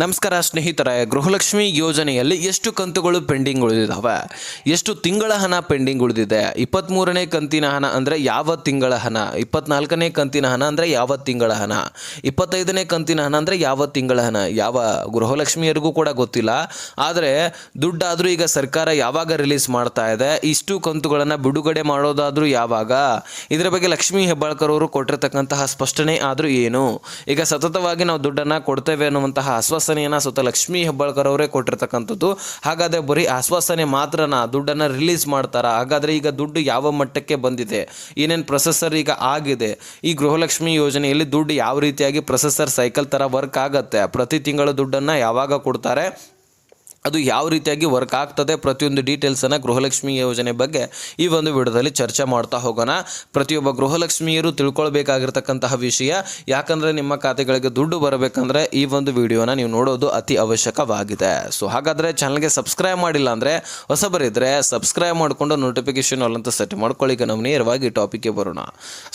ನಮಸ್ಕಾರ ಸ್ನೇಹಿತರೆ, ಗೃಹಲಕ್ಷ್ಮಿ ಯೋಜನೆಯಲ್ಲಿ ಎಷ್ಟು ಕಂತುಗಳು ಪೆಂಡಿಂಗ್ ಉಳಿದಿದ್ದಾವೆ ಎಷ್ಟು ತಿಂಗಳ ಹಣ ಪೆಂಡಿಂಗ್ ಉಳಿದಿದೆ? ಇಪ್ಪತ್ತ್ಮೂರನೇ ಕಂತಿನ ಹಣ ಅಂದರೆ ಯಾವ ತಿಂಗಳ ಹಣ? ಇಪ್ಪತ್ನಾಲ್ಕನೇ ಕಂತಿನ ಹಣ ಅಂದರೆ ಯಾವ ತಿಂಗಳ ಹಣ? ಇಪ್ಪತ್ತೈದನೇ ಕಂತಿನ ಹಣ ಅಂದರೆ ಯಾವ ತಿಂಗಳ ಹಣ? ಯಾವ ಗೃಹಲಕ್ಷ್ಮಿಯರಿಗೂ ಕೂಡ ಗೊತ್ತಿಲ್ಲ. ಆದರೆ ದುಡ್ಡಾದರೂ ಈಗ ಸರ್ಕಾರ ಯಾವಾಗ ರಿಲೀಸ್ ಮಾಡ್ತಾ ಇದೆ, ಇಷ್ಟು ಕಂತುಗಳನ್ನು ಬಿಡುಗಡೆ ಮಾಡೋದಾದರೂ ಯಾವಾಗ? ಇದರ ಬಗ್ಗೆ ಲಕ್ಷ್ಮೀ ಹೆಬ್ಬಾಳ್ಕರ್ ಅವರು ಕೊಟ್ಟಿರತಕ್ಕಂತಹ ಸ್ಪಷ್ಟನೆ ಆದರೂ ಏನು? ಈಗ ಸತತವಾಗಿ ನಾವು ದುಡ್ಡನ್ನು ಕೊಡ್ತೇವೆ ಅನ್ನುವಂತಹ ಆಶ್ವಾಸನೆಯನ್ನು ಸ್ವತಃ ಲಕ್ಷ್ಮೀ ಹೆಬ್ಬಾಳ್ಕರ್ ಅವರೇ ಕೊಟ್ಟಿರ್ತಕ್ಕಂಥದ್ದು. ಹಾಗಾದರೆ ಬರೀ ಆಶ್ವಾಸನೆ ಮಾತ್ರನ, ದುಡ್ಡನ್ನು ರಿಲೀಸ್ ಮಾಡ್ತಾರಾ? ಹಾಗಾದರೆ ಈಗ ದುಡ್ಡು ಯಾವ ಮಟ್ಟಕ್ಕೆ ಬಂದಿದೆ? ಏನೇನು ಪ್ರೊಸೆಸರ್ ಈಗ ಆಗಿದೆ? ಈ ಗೃಹಲಕ್ಷ್ಮಿ ಯೋಜನೆಯಲ್ಲಿ ದುಡ್ಡು ಯಾವ ರೀತಿಯಾಗಿ ಪ್ರೊಸೆಸರ್ ಸೈಕಲ್ ಥರ ವರ್ಕ್ ಆಗುತ್ತೆ? ಪ್ರತಿ ತಿಂಗಳ ದುಡ್ಡನ್ನು ಯಾವಾಗ ಕೊಡ್ತಾರೆ? ಅದು ಯಾವ ರೀತಿಯಾಗಿ ವರ್ಕ್ ಆಗ್ತದೆ ಪ್ರತಿಯೊಂದು ಡೀಟೇಲ್ಸನ್ನು ಗೃಹಲಕ್ಷ್ಮಿ ಯೋಜನೆ ಬಗ್ಗೆ ಈ ಒಂದು ವಿಡಿಯೋದಲ್ಲಿ ಚರ್ಚೆ ಮಾಡ್ತಾ ಹೋಗೋಣ. ಪ್ರತಿಯೊಬ್ಬ ಗೃಹಲಕ್ಷ್ಮಿಯರು ತಿಳ್ಕೊಳ್ಬೇಕಾಗಿರ್ತಕ್ಕಂತಹ ವಿಷಯ, ಯಾಕಂದರೆ ನಿಮ್ಮ ಖಾತೆಗಳಿಗೆ ದುಡ್ಡು ಬರಬೇಕಂದ್ರೆ ಈ ಒಂದು ವಿಡಿಯೋನ ನೀವು ನೋಡೋದು ಅತಿ ಅವಶ್ಯಕವಾಗಿದೆ. ಸೊ ಹಾಗಾದರೆ ಚಾನಲ್ಗೆ ಸಬ್ಸ್ಕ್ರೈಬ್ ಮಾಡಿಲ್ಲ ಅಂದರೆ ಹೊಸಬರಿದ್ದರೆ ಸಬ್ಸ್ಕ್ರೈಬ್ ಮಾಡಿಕೊಂಡು ನೋಟಿಫಿಕೇಶನ್ ಅಲ್ಲಂತ ಸೆಟ್ ಮಾಡ್ಕೊಳ್ಳಿ ನಾವು ನೇರವಾಗಿ ಟಾಪಿಕ್ಗೆ ಬರೋಣ.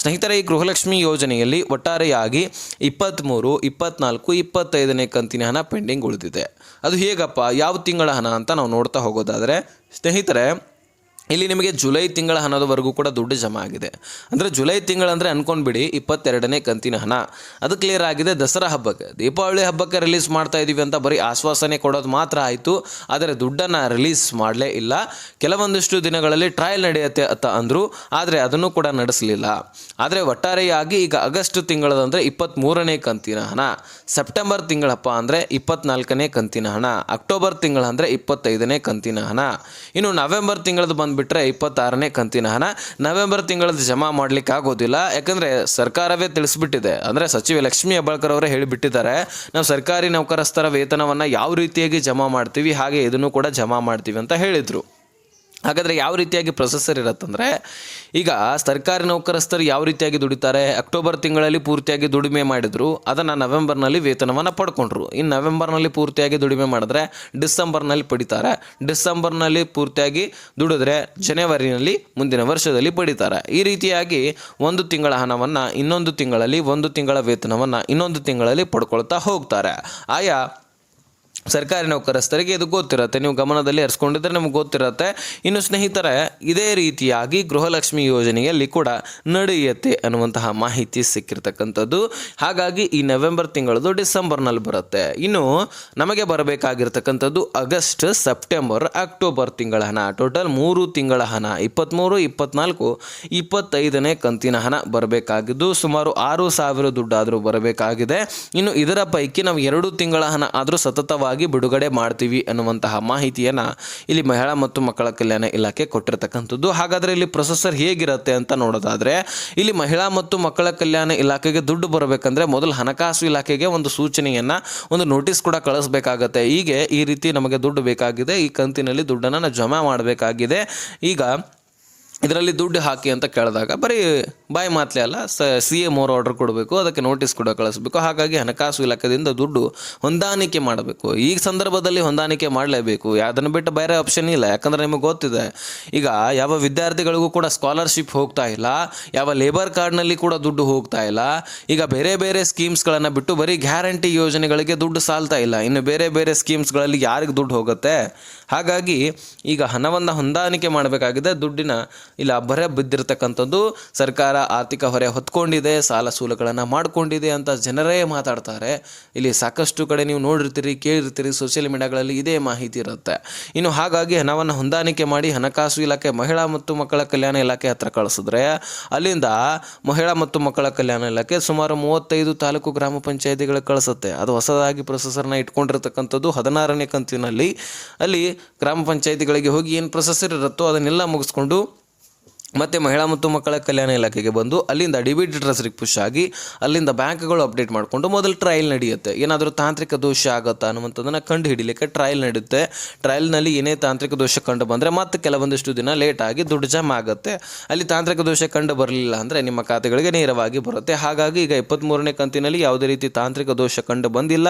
ಸ್ನೇಹಿತರೆ, ಈ ಗೃಹಲಕ್ಷ್ಮಿ ಯೋಜನೆಯಲ್ಲಿ ಒಟ್ಟಾರೆಯಾಗಿ ಇಪ್ಪತ್ತ್ಮೂರು ಇಪ್ಪತ್ನಾಲ್ಕು, ಇಪ್ಪತ್ತೈದನೇ ಕಂತಿನ ಹಣ ಪೆಂಡಿಂಗ್ ಉಳಿದಿದೆ. ಅದು ಹೇಗಪ್ಪ? ಯಾವ ತಿಂಗಳ ಹಣ ಅಂತ ನಾವು ನೋಡ್ತಾ ಹೋಗೋದಾದರೆ ಸ್ನೇಹಿತರೆ ಇಲ್ಲಿ ನಿಮಗೆ ಜುಲೈ ತಿಂಗಳ ಹಣದವರೆಗೂ ಕೂಡ ದುಡ್ಡು ಜಮಾ ಆಗಿದೆ. ಅಂದರೆ ಜುಲೈ ತಿಂಗಳಂದರೆ ಅನ್ಕೊಂಡ್ಬಿಡಿ, ಇಪ್ಪತ್ತೆರಡನೇ ಕಂತಿನ ಹಣ. ಅದು ಕ್ಲಿಯರ್ ಆಗಿದೆ ದಸರಾ ಹಬ್ಬಕ್ಕೆ. ದೀಪಾವಳಿ ಹಬ್ಬಕ್ಕೆ ರಿಲೀಸ್ ಮಾಡ್ತಾ ಇದ್ದೀವಿ ಅಂತ ಬರೀ ಆಶ್ವಾಸನೆ ಕೊಡೋದು ಮಾತ್ರ ಆಯಿತು, ಆದರೆ ದುಡ್ಡನ್ನು ರಿಲೀಸ್ ಮಾಡಲೇ ಇಲ್ಲ. ಕೆಲವೊಂದಿಷ್ಟು ದಿನಗಳಲ್ಲಿ ಟ್ರಯಲ್ ನಡೆಯುತ್ತೆ ಅಂತ ಅಂದರು, ಆದರೆ ಅದನ್ನು ಕೂಡ ನಡೆಸಲಿಲ್ಲ. ಆದರೆ ಒಟ್ಟಾರೆಯಾಗಿ ಈಗ ಆಗಸ್ಟ್ ತಿಂಗಳದಂದರೆ ಇಪ್ಪತ್ತ್ಮೂರನೇ ಕಂತಿನ ಹಣ. ಸೆಪ್ಟೆಂಬರ್ ತಿಂಗಳಪ್ಪ ಅಂದರೆ ಇಪ್ಪತ್ತ್ನಾಲ್ಕನೇ ಕಂತಿನ ಹಣ. ಅಕ್ಟೋಬರ್ ತಿಂಗಳ ಅಂದರೆ ಇಪ್ಪತ್ತೈದನೇ ಕಂತಿನ ಹಣ. ಇನ್ನು ನವೆಂಬರ್ ತಿಂಗಳದ್ದು ಬಂದುಬಿಟ್ರೆ ಇಪ್ಪತ್ತಾರನೇ ಕಂತಿನ ಹಣ ನವೆಂಬರ್ ತಿಂಗಳಲ್ಲಿ ಜಮಾ ಮಾಡಲಿಕ್ಕೆ ಆಗೋದಿಲ್ಲ. ಯಾಕಂದರೆ ಸರ್ಕಾರವೇ ತಿಳಿಸ್ಬಿಟ್ಟಿದೆ. ಅಂದರೆ ಸಚಿವ ಲಕ್ಷ್ಮೀ ಹೆಬ್ಬಾಳ್ಕರ್ ಅವರೇ ಹೇಳಿಬಿಟ್ಟಿದ್ದಾರೆ. ನಾವು ಸರ್ಕಾರಿ ನೌಕರಸ್ಥರ ವೇತನವನ್ನು ಯಾವ ರೀತಿಯಾಗಿ ಜಮಾ ಮಾಡ್ತೀವಿ, ಹಾಗೆ ಇದನ್ನು ಕೂಡ ಜಮಾ ಮಾಡ್ತೀವಿ ಅಂತ ಹೇಳಿದರು. ಹಾಗಾದರೆ ಯಾವ ರೀತಿಯಾಗಿ ಪ್ರೊಸೆಸರ್ ಇರುತ್ತಂದರೆ, ಈಗ ಸರ್ಕಾರಿ ನೌಕರಸ್ಥರು ಯಾವ ರೀತಿಯಾಗಿ ದುಡಿತಾರೆ, ಅಕ್ಟೋಬರ್ ತಿಂಗಳಲ್ಲಿ ಪೂರ್ತಿಯಾಗಿ ದುಡಿಮೆ ಮಾಡಿದ್ರು, ಅದನ್ನು ನವೆಂಬರ್ನಲ್ಲಿ ವೇತನವನ್ನು ಪಡ್ಕೊಂಡ್ರು. ಇನ್ನು ನವೆಂಬರ್ನಲ್ಲಿ ಪೂರ್ತಿಯಾಗಿ ದುಡಿಮೆ ಮಾಡಿದ್ರೆ, ಡಿಸೆಂಬರ್ನಲ್ಲಿ ಪಡಿತಾರೆ. ಡಿಸೆಂಬರ್ನಲ್ಲಿ ಪೂರ್ತಿಯಾಗಿ ದುಡಿದ್ರೆ, ಜನವರಿನಲ್ಲಿ ಮುಂದಿನ ವರ್ಷದಲ್ಲಿ ಪಡಿತಾರೆ. ಈ ರೀತಿಯಾಗಿ ಒಂದು ತಿಂಗಳ ಹಣವನ್ನು ಇನ್ನೊಂದು ತಿಂಗಳಲ್ಲಿ ಒಂದು ತಿಂಗಳ ವೇತನವನ್ನು ಇನ್ನೊಂದು ತಿಂಗಳಲ್ಲಿ ಪಡ್ಕೊಳ್ತಾ ಹೋಗ್ತಾರೆ. ಆಯಾ ಸರ್ಕಾರಿ ನೌಕರಸ್ಥರಿಗೆ ಇದು ಗೊತ್ತಿರುತ್ತೆ. ನೀವು ಗಮನದಲ್ಲಿ ಹರಿಸ್ಕೊಂಡಿದ್ರೆ ನಿಮ್ಗೆ ಗೊತ್ತಿರುತ್ತೆ. ಇನ್ನು ಸ್ನೇಹಿತರೆ, ಇದೇ ರೀತಿಯಾಗಿ ಗೃಹಲಕ್ಷ್ಮಿ ಯೋಜನೆಯಲ್ಲಿ ಕೂಡ ನಡೆಯುತ್ತೆ ಅನ್ನುವಂತಹ ಮಾಹಿತಿ ಸಿಕ್ಕಿರ್ತಕ್ಕಂಥದ್ದು. ಹಾಗಾಗಿ ಈ ನವೆಂಬರ್ ತಿಂಗಳದು ಡಿಸೆಂಬರ್ನಲ್ಲಿ ಬರುತ್ತೆ. ಇನ್ನು ನಮಗೆ ಬರಬೇಕಾಗಿರ್ತಕ್ಕಂಥದ್ದು ಆಗಸ್ಟ್, ಸೆಪ್ಟೆಂಬರ್, ಅಕ್ಟೋಬರ್ ತಿಂಗಳ ಹಣ. ಟೋಟಲ್ ಮೂರು ತಿಂಗಳ ಹಣ. ಇಪ್ಪತ್ತ್ಮೂರು ಇಪ್ಪತ್ನಾಲ್ಕು ಇಪ್ಪತ್ತೈದನೇ ಕಂತಿನ ಹಣ ಬರಬೇಕಾಗಿದ್ದು, ಸುಮಾರು ಆರು ಸಾವಿರ ದುಡ್ಡಾದರೂ ಬರಬೇಕಾಗಿದೆ. ಇನ್ನು ಇದರ ಪೈಕಿ ನಾವು ಎರಡು ತಿಂಗಳ ಹಣ ಆದರೂ ಸತತವಾಗಿ ಬಿಡುಗಡೆ ಮಾಡ್ತೀವಿ ಅನ್ನುವಂತಹ ಮಾಹಿತಿಯನ್ನು ಇಲ್ಲಿ ಮಹಿಳಾ ಮತ್ತು ಮಕ್ಕಳ ಕಲ್ಯಾಣ ಇಲಾಖೆ ಕೊಟ್ಟಿರ್ತಕ್ಕಂಥದ್ದು. ಹಾಗಾದರೆ ಇಲ್ಲಿ ಪ್ರೊಸೆಸರ್ ಹೇಗಿರುತ್ತೆ ಅಂತ ನೋಡೋದಾದರೆ, ಇಲ್ಲಿ ಮಹಿಳಾ ಮತ್ತು ಮಕ್ಕಳ ಕಲ್ಯಾಣ ಇಲಾಖೆಗೆ ದುಡ್ಡು ಬರಬೇಕಂದ್ರೆ ಮೊದಲು ಹಣಕಾಸು ಇಲಾಖೆಗೆ ಒಂದು ಸೂಚನೆಯನ್ನು, ಒಂದು ನೋಟಿಸ್ ಕೂಡ ಕಳಿಸ್ಬೇಕಾಗತ್ತೆ. ಹೀಗೆ ಈ ರೀತಿ ನಮಗೆ ದುಡ್ಡು ಬೇಕಾಗಿದೆ. ಈ ಕಂತಿನಲ್ಲಿ ದುಡ್ಡನ್ನು ಜಮಾ ಮಾಡಬೇಕಾಗಿದೆ. ಈಗ ಇದರಲ್ಲಿ ದುಡ್ಡು ಹಾಕಿ ಅಂತ ಕೇಳಿದಾಗ ಬರೀ ಬಾಯಿ ಮಾತಲೇ ಅಲ್ಲ, ಸ ಸಿ ಎಂ ಮೋರ್ ಆರ್ಡರ್ ಕೊಡಬೇಕು, ಅದಕ್ಕೆ ನೋಟಿಸ್ ಕೂಡ ಕಳಿಸ್ಬೇಕು. ಹಾಗಾಗಿ ಹಣಕಾಸು ಇಲಾಖೆಯಿಂದ ದುಡ್ಡು ಹೊಂದಾಣಿಕೆ ಮಾಡಬೇಕು. ಈ ಸಂದರ್ಭದಲ್ಲಿ ಹೊಂದಾಣಿಕೆ ಮಾಡಲೇಬೇಕು. ಅದನ್ನು ಬಿಟ್ಟು ಬೇರೆ ಆಪ್ಷನ್ ಇಲ್ಲ. ಯಾಕಂದರೆ ನಿಮಗೆ ಗೊತ್ತಿದೆ, ಈಗ ಯಾವ ವಿದ್ಯಾರ್ಥಿಗಳಿಗೂ ಕೂಡ ಸ್ಕಾಲರ್ಶಿಪ್ ಹೋಗ್ತಾ ಇಲ್ಲ, ಯಾವ ಲೇಬರ್ ಕಾರ್ಡ್ನಲ್ಲಿ ಕೂಡ ದುಡ್ಡು ಹೋಗ್ತಾ ಇಲ್ಲ, ಈಗ ಬೇರೆ ಬೇರೆ ಸ್ಕೀಮ್ಸ್ಗಳನ್ನು ಬಿಟ್ಟು ಬರೀ ಗ್ಯಾರಂಟಿ ಯೋಜನೆಗಳಿಗೆ ದುಡ್ಡು ಸಾಲ್ತಾ ಇಲ್ಲ. ಇನ್ನು ಬೇರೆ ಬೇರೆ ಸ್ಕೀಮ್ಸ್ಗಳಲ್ಲಿ ಯಾರಿಗೆ ದುಡ್ಡು ಹೋಗುತ್ತೆ? ಹಾಗಾಗಿ ಈಗ ಹಣವನ್ನು ಹೊಂದಾಣಿಕೆ ಮಾಡಬೇಕಾಗಿದೆ, ದುಡ್ಡಿನ ಇಲ್ಲ ಬರೆ ಬಿದ್ದಿರತಕ್ಕಂಥದ್ದು ಸರ್ಕಾರ ಆರ್ಥಿಕ ಹೊರೆ ಹೊತ್ಕೊಂಡಿದೆ, ಸಾಲ ಸೂಲಗಳನ್ನು ಮಾಡಿಕೊಂಡಿದೆ ಅಂತ ಜನರೇ ಮಾತಾಡ್ತಾರೆ. ಇಲ್ಲಿ ಸಾಕಷ್ಟು ಕಡೆ ನೀವು ನೋಡಿರ್ತೀರಿ, ಕೇಳಿರ್ತೀರಿ ಸೋಷಿಯಲ್ ಮೀಡಿಯಾಗಳಲ್ಲಿ ಇದೇ ಮಾಹಿತಿ ಇರುತ್ತೆ. ಇನ್ನು ಹಾಗಾಗಿ ಹಣವನ್ನು ಹೊಂದಾಣಿಕೆ ಮಾಡಿ ಹಣಕಾಸು ಇಲಾಖೆ, ಮಹಿಳಾ ಮತ್ತು ಮಕ್ಕಳ ಕಲ್ಯಾಣ ಇಲಾಖೆ ಹತ್ರ ಕಳಿಸಿದ್ರೆ ಅಲ್ಲಿಂದ ಮಹಿಳಾ ಮತ್ತು ಮಕ್ಕಳ ಕಲ್ಯಾಣ ಇಲಾಖೆ ಸುಮಾರು ಮೂವತ್ತೈದು ತಾಲೂಕು ಗ್ರಾಮ ಪಂಚಾಯತಿಗಳಿಗೆ ಕಳಿಸುತ್ತೆ. ಅದು ಹೊಸದಾಗಿ ಪ್ರೊಸೆಸರ್ನ ಇಟ್ಕೊಂಡಿರ್ತಕ್ಕಂಥದ್ದು ಹದಿನಾರನೇ ಕಂತಿನಲ್ಲಿ. ಅಲ್ಲಿ ಗ್ರಾಮ ಪಂಚಾಯತಿಗಳಿಗೆ ಹೋಗಿ ಏನು ಪ್ರೊಸೆಸರ್ ಇರುತ್ತೋ ಅದನ್ನೆಲ್ಲ ಮುಗಿಸ್ಕೊಂಡು ಮತ್ತು ಮಹಿಳಾ ಮತ್ತು ಮಕ್ಕಳ ಕಲ್ಯಾಣ ಇಲಾಖೆಗೆ ಬಂದು ಅಲ್ಲಿಂದ ಡಿ ಬಿ ಡಿಟ್ರಸ್ರಿಗೆ ಪುಷ್ ಆಗಿ ಅಲ್ಲಿಂದ ಬ್ಯಾಂಕ್ಗಳು ಅಪ್ಡೇಟ್ ಮಾಡಿಕೊಂಡು ಮೊದಲು ಟ್ರಯಲ್ ನಡೆಯುತ್ತೆ. ಏನಾದರೂ ತಾಂತ್ರಿಕ ದೋಷ ಆಗುತ್ತಾ ಅನ್ನುವಂಥದ್ದನ್ನು ಕಂಡು ಹಿಡಿಲಿಕ್ಕೆ ಟ್ರಯಲ್ ನಡೆಯುತ್ತೆ. ಟ್ರಯಲ್ನಲ್ಲಿ ಏನೇ ತಾಂತ್ರಿಕ ದೋಷ ಕಂಡು ಬಂದರೆ ಮತ್ತೆ ಕೆಲವೊಂದಿಷ್ಟು ದಿನ ಲೇಟಾಗಿ ದುಡ್ಡು ಜಮಾ ಆಗುತ್ತೆ. ಅಲ್ಲಿ ತಾಂತ್ರಿಕ ದೋಷ ಕಂಡು ಬರಲಿಲ್ಲ ಅಂದರೆ ನಿಮ್ಮ ಖಾತೆಗಳಿಗೆ ನೇರವಾಗಿ ಬರುತ್ತೆ. ಹಾಗಾಗಿ ಈಗ ಇಪ್ಪತ್ತ್ಮೂರನೇ ಕಂತಿನಲ್ಲಿ ಯಾವುದೇ ರೀತಿ ತಾಂತ್ರಿಕ ದೋಷ ಕಂಡು ಬಂದಿಲ್ಲ.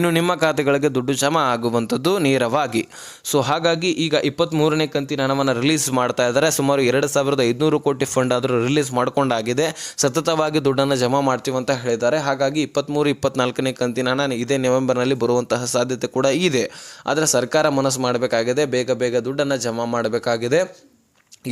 ಇನ್ನು ನಿಮ್ಮ ಖಾತೆಗಳಿಗೆ ದುಡ್ಡು ಜಮ ಆಗುವಂಥದ್ದು ನೇರವಾಗಿ. ಸೊ ಹಾಗಾಗಿ ಈಗ ಇಪ್ಪತ್ತ್ಮೂರನೇ ಕಂತಿನ ಹಣವನ್ನು ರಿಲೀಸ್ ಮಾಡ್ತಾ ಇದ್ದಾರೆ. ಸುಮಾರು ಎರಡು ಸಾವಿರದ ಸಾವಿರದ ಐದುನೂರು ಕೋಟಿ ಫಂಡ್ ಆದರೂ ರಿಲೀಸ್ ಮಾಡ್ಕೊಂಡಾಗಿದೆ. ಸತತವಾಗಿ ದುಡ್ಡನ್ನು ಜಮಾ ಮಾಡ್ತೀವಿ ಅಂತ ಹೇಳಿದ್ದಾರೆ. ಹಾಗಾಗಿ ಇಪ್ಪತ್ತ್ಮೂರು ಇಪ್ಪತ್ನಾಲ್ಕನೇ ಕಂತಿನ ನಾನು ಇದೇ ನವೆಂಬರ್ನಲ್ಲಿ ಬರುವಂತಹ ಸಾಧ್ಯತೆ ಕೂಡ ಇದೆ. ಆದರೆ ಸರ್ಕಾರ ಮನಸ್ಸು ಮಾಡಬೇಕಾಗಿದೆ. ಬೇಗ ಬೇಗ ದುಡ್ಡನ್ನು ಜಮಾ ಮಾಡಬೇಕಾಗಿದೆ.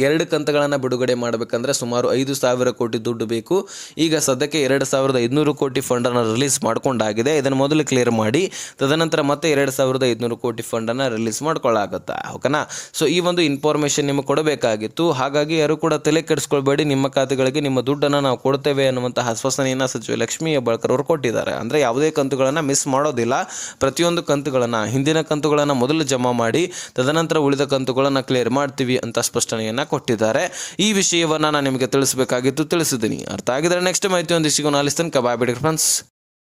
ಎರಡು ಕಂತುಗಳನ್ನು ಬಿಡುಗಡೆ ಮಾಡಬೇಕಂದ್ರೆ ಸುಮಾರು ಐದು ಸಾವಿರ ಕೋಟಿ ದುಡ್ಡು ಬೇಕು. ಈಗ ಸದ್ಯಕ್ಕೆ ಎರಡು ಸಾವಿರದ ಐದುನೂರು ಕೋಟಿ ಫಂಡನ್ನು ರಿಲೀಸ್ ಮಾಡಿಕೊಂಡಾಗಿದೆ. ಇದನ್ನು ಮೊದಲು ಕ್ಲಿಯರ್ ಮಾಡಿ, ತದನಂತರ ಮತ್ತೆ ಎರಡು ಸಾವಿರದ ಐದುನೂರು ಕೋಟಿ ಫಂಡನ್ನು ರಿಲೀಸ್ ಮಾಡ್ಕೊಳ್ಳಾಗುತ್ತೆ? ಓಕೆನಾ ಸೊ ಈ ಒಂದು ಇನ್ಫಾರ್ಮೇಷನ್ ನಿಮಗೆ ಕೊಡಬೇಕಾಗಿತ್ತು. ಹಾಗಾಗಿ ಯಾರು ಕೂಡ ತಲೆ ಕೆಡಿಸ್ಕೊಳ್ಬೇಡಿ. ನಿಮ್ಮ ಖಾತೆಗಳಿಗೆ ನಿಮ್ಮ ದುಡ್ಡನ್ನು ನಾವು ಕೊಡ್ತೇವೆ ಅನ್ನುವಂಥ ಆಶ್ವಾಸನೆಯನ್ನು ಸಚಿವ ಲಕ್ಷ್ಮೀ ಹೆಬ್ಬಾಳ್ಕರ್ ಅವರು ಕೊಟ್ಟಿದ್ದಾರೆ. ಅಂದರೆ ಯಾವುದೇ ಕಂತುಗಳನ್ನು ಮಿಸ್ ಮಾಡೋದಿಲ್ಲ. ಪ್ರತಿಯೊಂದು ಕಂತುಗಳನ್ನು, ಹಿಂದಿನ ಕಂತುಗಳನ್ನು ಮೊದಲು ಜಮಾ ಮಾಡಿ, ತದನಂತರ ಉಳಿದ ಕಂತುಗಳನ್ನು ಕ್ಲಿಯರ್ ಮಾಡ್ತೀವಿ ಅಂತ ಸ್ಪಷ್ಟನೆಯನ್ನು ಕೊಟ್ಟಿದ್ದಾರೆ. ಈ ವಿಷಯವನ್ನು ನಾನು ನಿಮಗೆ ತಿಳಿಸಬೇಕಾಗಿತ್ತು ತಿಳಿಸಿದ್ದೀನಿ. ಅರ್ಥ ಆಗಿದ್ರೆ ನೆಕ್ಸ್ಟ್ ಮಾಹಿತಿ ಒಂದು ಸಿಗೋಣ ಕಬಾಬಿಡಿ ಫ್ರೆಂಡ್ಸ್